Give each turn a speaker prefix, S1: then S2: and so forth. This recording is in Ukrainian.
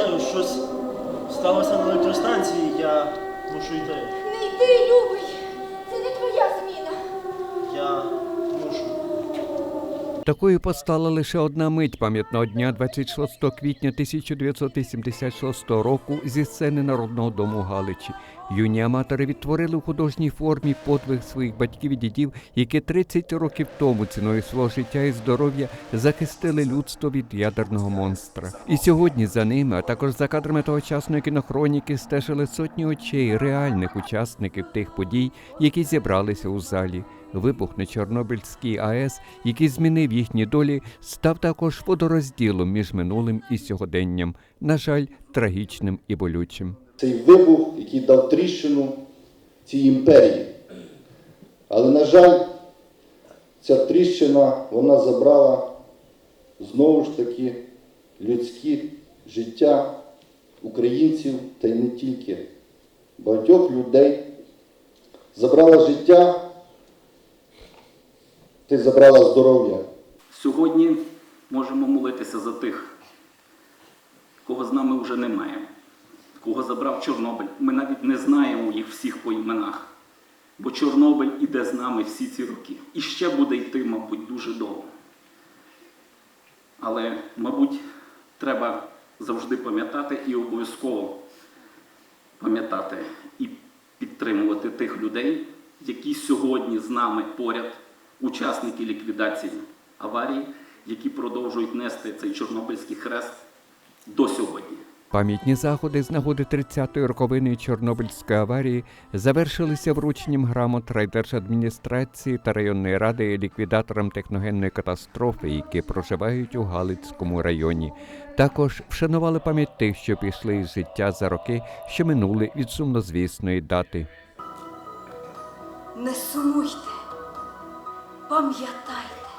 S1: знаю, щось сталося на електростанції, я мушу йти.
S2: Не йди,
S3: любий!
S4: Такою постала лише одна мить пам'ятного дня 26 квітня 1986 року зі сцени Народного дому Галичі. Юні аматори відтворили у художній формі подвиг своїх батьків і дідів, які 30 років тому ціною свого життя і здоров'я захистили людство від ядерного монстра. І сьогодні за ними, а також за кадрами тогочасної кінохроніки, стежили сотні очей реальних учасників тих подій, які зібралися у залі. Вибух на Чорнобильській АЕС, який змінив їхні долі, став також водорозділом між минулим і сьогоденням, на жаль, трагічним і болючим.
S5: цей вибух, який дав тріщину цій імперії. Але, на жаль, ця тріщина вона забрала знову ж таки людські життя українців та й не тільки багатьох людей. Забрала життя й забрала здоров'я.
S6: Сьогодні можемо молитися за тих, кого з нами вже немає, кого забрав Чорнобиль. Ми навіть не знаємо їх всіх по іменах. Бо Чорнобиль іде з нами всі ці роки. І ще буде йти, мабуть, дуже довго. Але, мабуть, треба завжди пам'ятати і обов'язково пам'ятати і підтримувати тих людей, які сьогодні з нами поряд, учасники ліквідації аварії, які продовжують нести цей Чорнобильський хрест до сьогодні.
S4: Пам'ятні заходи з нагоди 30-ї роковини Чорнобильської аварії завершилися врученням грамот райдержадміністрації та районної ради ліквідаторам техногенної катастрофи, які проживають у Галицькому районі. Також вшанували пам'ять тих, що пішли із життя за роки, що минули від сумнозвісної дати.
S3: Не сумуйте, пам'ятайте,